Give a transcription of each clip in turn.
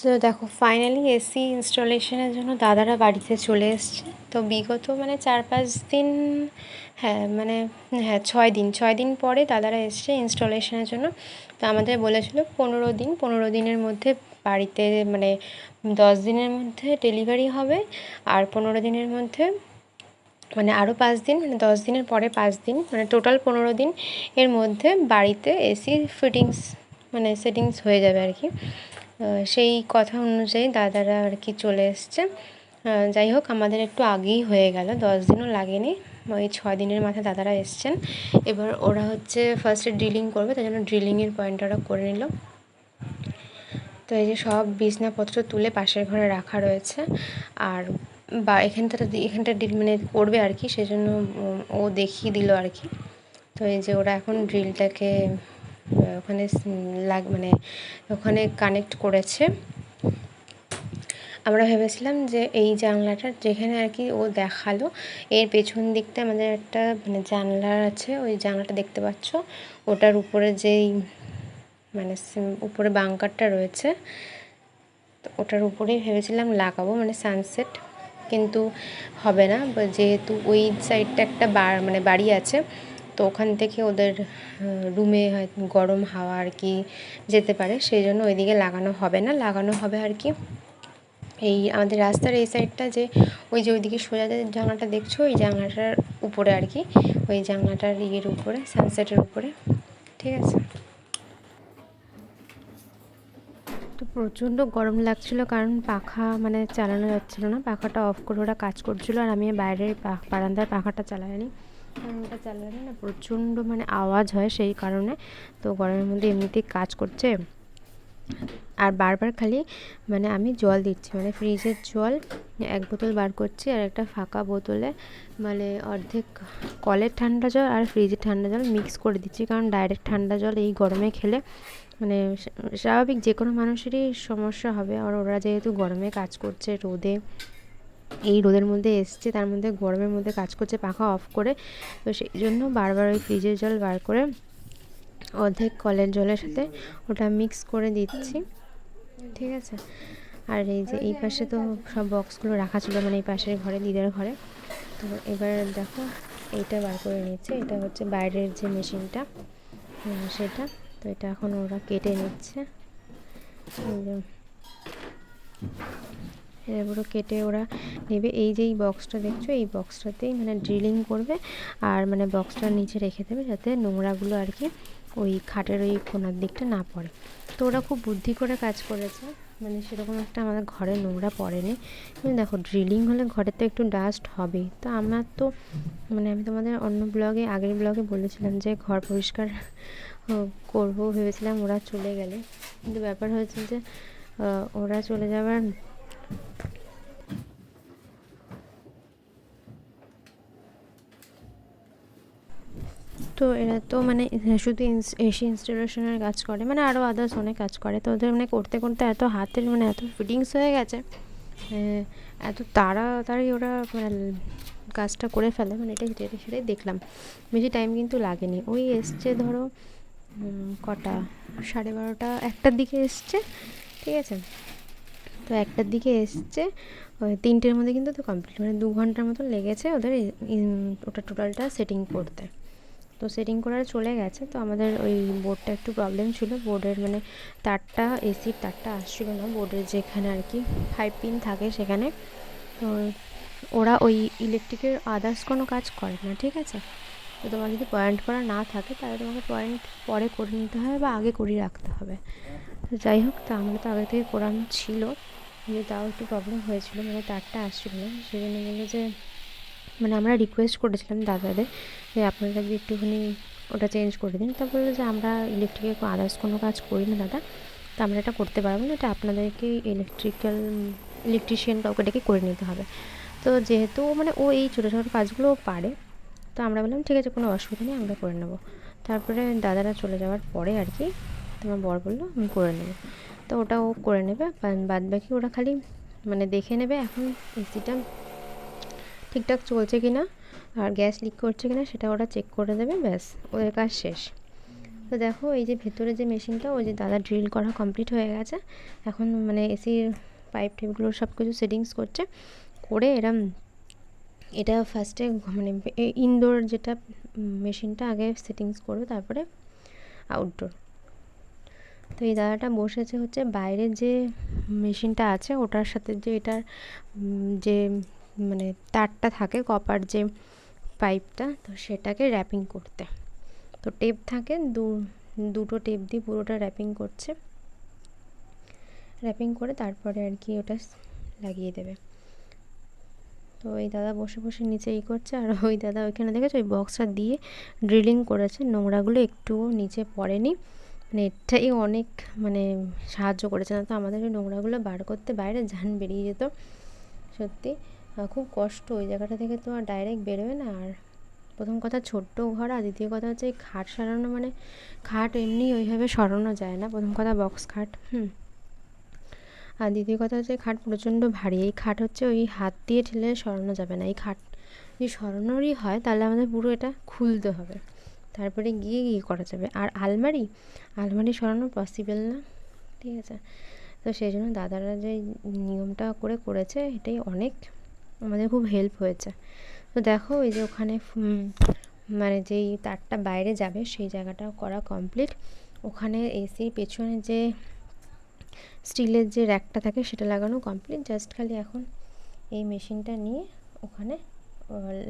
তো দেখো finally AC ইনস্টলেশনের জন্য দাদারা বাড়িতে চলে এসছে। তো বিগত মানে চার পাঁচ দিন হ্যাঁ মানে হ্যাঁ ছয় দিন ছয় দিন পরে দাদারা এসছে ইনস্টলেশনের জন্য। তো আমাদের বলেছিলো পনেরো দিন, পনেরো দিনের মধ্যে বাড়িতে মানে দশ দিনের মধ্যে ডেলিভারি হবে। আর পনেরো দিনের মধ্যে মানে আরও পাঁচ দিন মানে দশ দিনের পরে পাঁচ দিন মানে টোটাল পনেরো দিন এর মধ্যে বাড়িতে এসি ফিটিংস মানে সেটিংস হয়ে যাবে আর কি। সেই কথা অনুযায়ী দাদারা আর কি চলে এসছে। যাই হোক, আমাদের একটু আগেই হয়ে গেল, দশ দিনও লাগেনি। ওই ছ দিনের মাথায় দাদারা এসছেন। এবার ওরা হচ্ছে ফার্স্টে ড্রিলিং করবে, তাই জন্য ড্রিলিংয়ের পয়েন্ট ওরা করে নিল। তো এই যে সব বিছনাপত্র তুলে পাশের ঘরে রাখা রয়েছে। আর বা এখানটা এখানটা মানে করবে আর কি সেই জন্য ও দেখিয়ে দিল আর কি। তো এই যে ওরা এখন ড্রিলটাকে ওখানে লাগ মানে ওখানে কানেক্ট করেছে। আমরা ভেবেছিলাম যে এই জানলাটা যেখানে আর কি ও দেখাল, এর পেছন দিকটা আমাদের একটা মানে জানলা আছে, ওই জানলাটা দেখতে পাচ্ছ। ওটার উপরে যেই মানে উপরে বাঙ্কারটা রয়েছে, তো ওটার উপরেই ভেবেছিলাম লাগাবো মানে সানসেট কিন্তু হবে না। যেহেতু ওই সাইডটা একটা বা মানে বাড়ি আছে তো ওখান থেকে ওদের রুমে গরম হাওয়া আর কি যেতে পারে, সেই জন্য ওইদিকে লাগানো হবে না। লাগানো হবে আর কি এই আমাদের রাস্তার এই সাইডটা যে, ওই যে ওইদিকে সোজা যে দেখছ, ওই জানলাটার উপরে আর কি, ওই জানলাটার ইয়ের উপরে সানসেটের উপরে, ঠিক আছে? তো প্রচণ্ড গরম লাগছিল কারণ পাখা মানে চালানো যাচ্ছিল না, পাখাটা অফ করে ওরা কাজ করছিল আর আমি বাইরের বারান্দার পাখাটা চালাইনি। ওটা চালালে না প্রচণ্ড মানে আওয়াজ হয় সেই কারণে। তো গরমের মধ্যে এমনিতেই কাজ করছে। আর বারবার খালি মানে আমি জল দিচ্ছি মানে ফ্রিজের জল এক বোতল বার করছি আর একটা ফাঁকা বোতলে মানে অর্ধেক কলের ঠান্ডা জল আর ফ্রিজের ঠান্ডা জল মিক্স করে দিচ্ছি। কারণ ডাইরেক্ট ঠান্ডা জল এই গরমে খেলে মানে স্বাভাবিক যে কোনো মানুষেরই সমস্যা হবে। আর ওরা যেহেতু গরমে কাজ করছে রোদে এই রোদের মধ্যে এসছে, তার মধ্যে গরমের মধ্যে কাজ করছে, পাখা অফ করে। তো সেই জন্য বারবার ওই ফ্রিজের জল বার করে অর্ধেক কলের জলের সাথে ওটা মিক্স করে দিচ্ছি। ঠিক আছে? আর এই যে এই পাশে তো সব বক্সগুলো রাখা ছিল মানে এই পাশের ঘরে, দিদার ঘরে। তো এবার দেখো, এইটা বার করে নিচ্ছে। এটা হচ্ছে বাইরের যে মেশিনটা সেটা। তো এটা এখন ওরা কেটে নিচ্ছে। এগুলো কেটে ওরা নেবে। এই যে এই বক্সটা দেখছ, এই বক্সটাতেই মানে ড্রিলিং করবে আর মানে বক্সটা নিচে রেখে দেবে যাতে নোংরাগুলো আর কি ওই খাটের ওই কোনার দিকটা না পড়ে। তো ওরা খুব বুদ্ধি করে কাজ করেছে। মানে সেরকম একটা আমাদের ঘরে নোংরা পড়েনি। কিন্তু দেখো ড্রিলিং হলে ঘরে তো একটু ডাস্ট হবেই। তো আমার তো মানে আমি তোমাদের অন্য ব্লগে আগের ব্লগে বলেছিলাম যে ঘর পরিষ্কার করব ভেবেছিলাম ওরা চলে গেলে। কিন্তু ব্যাপার হয়েছে যে ওরা চলে যাওয়ার তো এরা তো মানে শুধু এসি ইনস্টলেশনের কাজ করে মানে আরও আদার্স অনেক কাজ করে। তো ওদের মানে করতে করতে এত হাতের মানে এত ফিটিংস হয়ে গেছে এত তাড়াতাড়ি ওরা মানে কাজটা করে ফেলে মানে এটা সেটাই সেটাই দেখলাম। বেশি টাইম কিন্তু লাগেনি। ওই এসছে ধরো কটা? সাড়ে বারোটা, একটার দিকে এসছে, ঠিক আছে? তো একটার দিকে এসছে তিনটের মধ্যে কিন্তু তো কমপ্লিট মানে দু ঘণ্টার মতো লেগেছে ওদের ওটা টোটালটা সেটিং করতে। তো সেটিং করার চলে গেছে, তো আমাদের ওই বোর্ডটা একটু প্রবলেম ছিল। বোর্ডের মানে তারটা এসির তারটা আসছিল না বোর্ডের যেখানে আর কি ফাইভ পিন থাকে সেখানে। তো ওরা ওই ইলেকট্রিকের আদার্স কোনো কাজ করে না, ঠিক আছে? তো তোমার যদি পয়েন্ট করা না থাকে, তাহলে তোমাকে পয়েন্ট পরে করে নিতে হবে বা আগে করিয়ে রাখতে হবে। তো যাই হোক, তা আমরা তো আগে থেকে করানো ছিল। কিন্তু তাও একটু প্রবলেম হয়েছিল মানে তারটা আসছিল না। সেই জন্য বলল যে মানে আমরা রিকোয়েস্ট করেছিলাম দাদাদের যে, আপনারা যদি একটুখানি ওটা চেঞ্জ করে দিন। তা বলল যে, আমরা ইলেকট্রিকের আদার্স কোনো কাজ করি না দাদা। তা আমরা এটা করতে পারব না, এটা আপনাদেরকে ইলেকট্রিক্যাল ইলেকট্রিশিয়ান কাউকে ডেকে করে নিতে হবে। তো যেহেতু মানে ও এই ছোটো ছোটো কাজগুলোও পারে, তো আমরা বললাম, ঠিক আছে, কোনো অসুবিধা নেই, আমরা করে নেব। তারপরে দাদারা চলে যাওয়ার পরে আর কি, তোমার বর বলল, আমি করে নেব। তো ওটা ও করে নেবে বাদ বাকি ওরা খালি মানে দেখে নেবে এখন এসিটা ঠিকঠাক চলছে কি না আর গ্যাস লিক করছে কি না সেটা ওরা চেক করে দেবে, ব্যাস, ওদের কাজ শেষ। তো দেখো এই যে ভেতরে যে মেশিনটা ওই যে দাদা ড্রিল করা কমপ্লিট হয়ে গেছে, এখন মানে এসির পাইপ টেপগুলো সব কিছু সেটিংস করছে, করে এরম এটা ফার্স্টে মানে ইনডোর যেটা মেশিনটা আগে সেটিংস করবে, তারপরে আউটডোর তো এই দাদাটা বসেছে হচ্ছে বাইরের যে মেশিনটা আছে, ওটার সাথে যে এটার যে মানে তারটা থাকে কপার যে পাইপটা তো সেটাকে র্যাপিং করতে। তো টেপ থাকে, দু, দুটো টেপ দিয়ে পুরোটা র্যাপিং করছে। র্যাপিং করে তারপরে আর কি ওটা লাগিয়ে দেবে। তো ওই দাদা বসে বসে নিচে ই করছে, আর ওই দাদা ওইখানে দেখেছে, ওই বক্সটা দিয়ে ড্রিলিং করেছে, নোংরাগুলো একটুও নিচে পড়েনি। মানে এটাই অনেক মানে সাহায্য করেছে। না তো আমাদের ওই নোংরাগুলো বার করতে বাইরে যান বেরিয়ে যেত। সত্যি খুব কষ্ট। ওই জায়গাটা থেকে তো আর ডাইরেক্ট বেরোয় না। আর প্রথম কথা ছোট্ট ঘর, আর দ্বিতীয় কথা হচ্ছে খাট সারানো মানে খাট এমনি ওইভাবে সরানো যায় না। প্রথম কথা বক্স খাট, হুম। আর দ্বিতীয় কথা হচ্ছে খাট প্রচণ্ড ভারী। এই খাট হচ্ছে ওই হাত দিয়ে ঠেলে সরানো যাবে না। এই খাট যদি সরানোরই হয়, তাহলে আমাদের পুরো এটা খুলতে হবে। তারপরে গিয়ে গিয়ে করা যাবে? আর আলমারি? আলমারি সরানো পসিবল না? ঠিক আছে। তো সেই জন্য দাদারা যে নিয়মটা করে করেছে, এটাই অনেক আমাদের খুব হেল্প হয়েছে। তো দেখো ওই যে ওখানে মানে যেই তারটা বাইরে যাবে, সেই জায়গাটা করা কমপ্লিট ওখানে এসির পেছনে যে স্টিলের যে র্যাকটা থাকে, সেটা লাগানো কমপ্লিট জাস্ট খালি এখন এই মেশিনটা নিয়ে ওখানে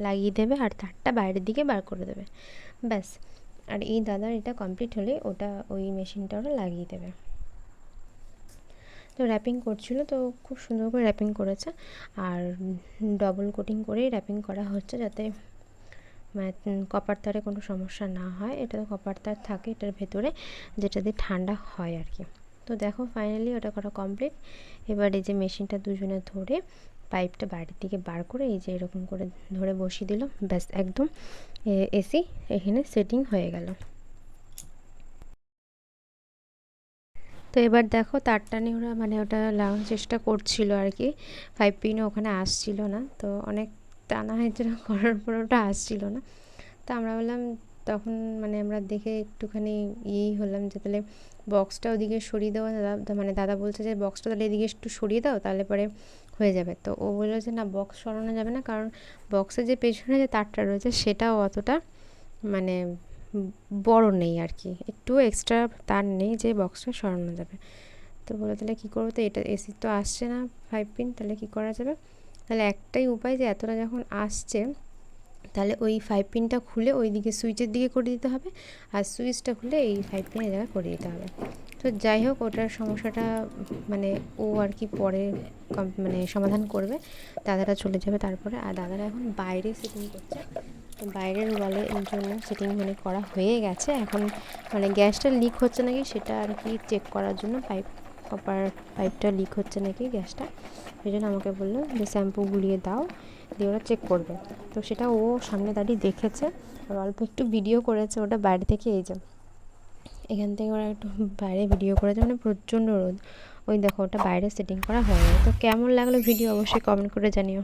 লাগিয়ে দেবে আর তারটা বাইরের দিকে বার করে দেবে। ব্যাস। আর এই দাদার এটা কমপ্লিট হলে ওটা ওই মেশিনটা ওরা লাগিয়ে দেবে। তো র্যাপিং করছিল, তো খুব সুন্দর করে র্যাপিং করেছে। আর ডবল কোটিং করেই র্যাপিং করা হচ্ছে যাতে মানে কপার তারে কোনো সমস্যা না হয়। এটা কপার তার থাকে এটার ভেতরে, যেটা দিয়ে ঠান্ডা হয় আর কি। তো দেখো ফাইনালি ওটা করা কমপ্লিট এবার এই যে মেশিনটা দুজনে ধরে পাইপটা বাইরের দিকে বার করে এই যে এরকম করে ধরে বসিয়ে দিল ব্যাস, একদম এসি এখানে সেটিং হয়ে গেল। তো এবার দেখো তারটা নিয়ে ওরা মানে ওটা লাগানোর চেষ্টা করছিল আর কি। ফাইভ পিনও ওখানে আসছিল না। তো অনেক টানা হয়েছিল করার পর ওটা আসছিল না। তো আমরা বললাম তখন মানে আমরা দেখে একটুখানি ইয়েই হলাম যে তাহলে বক্সটা ওদিকে সরিয়ে দেওয়া দাদা মানে দাদা বলছে যে বক্সটা তাহলে এদিকে একটু সরিয়ে দাও, তাহলে পরে হয়ে যাবে। তো ও বলল যে না বক্স সরানো যাবে না, কারণ বক্সের যে পেছনে যে তারটা রয়েছে সেটাও অতটা মানে বড় নেই আর কি। একটু এক্সট্রা তার নেই যে বক্সটা সরানো যাবে। তো বলে তাহলে কী করব? তো এটা এসি তো আসছে না ফাইভ পিন তাহলে কী করা যাবে? তাহলে একটাই উপায় যে এতটা যখন আসছে তাহলে ওই ফাইভ পিনটা খুলে ওই দিকে সুইচের দিকে করে দিতে হবে আর সুইচটা খুলে এই ফাইভ পিনের জায়গায় করে দিতে হবে। তো যাই হোক, ওটার সমস্যাটা মানে ও আর কি পরে মানে সমাধান করবে। দাদারা চলে যাবে তারপরে। আর দাদারা এখন বাইরে সেটিং করছে। বাইরের ওয়ালের জন্য সেটিং মানে করা হয়ে গেছে। এখন মানে গ্যাসটা লিক হচ্ছে নাকি সেটা আর কি চেক করার জন্য পাইপ কপার পাইপটা লিক হচ্ছে নাকি গ্যাসটা? সেই জন্য আমাকে বলল যে শ্যাম্পু গুলিয়ে দাও, দিয়ে ওরা চেক করবে। তো সেটা ও সামনে দাঁড়িয়ে দেখেছে। আর অল্প একটু ভিডিও করেছে ওটা বাইরে থেকে, এই যে এখান থেকে ওরা একটু বাইরে ভিডিও করেছে মানে প্রচণ্ড রোদ। ওই দেখো ওটা বাইরে সেটিং করা হয়ে তো কেমন লাগল ভিডিও অবশ্যই কমেন্ট করে জানিও।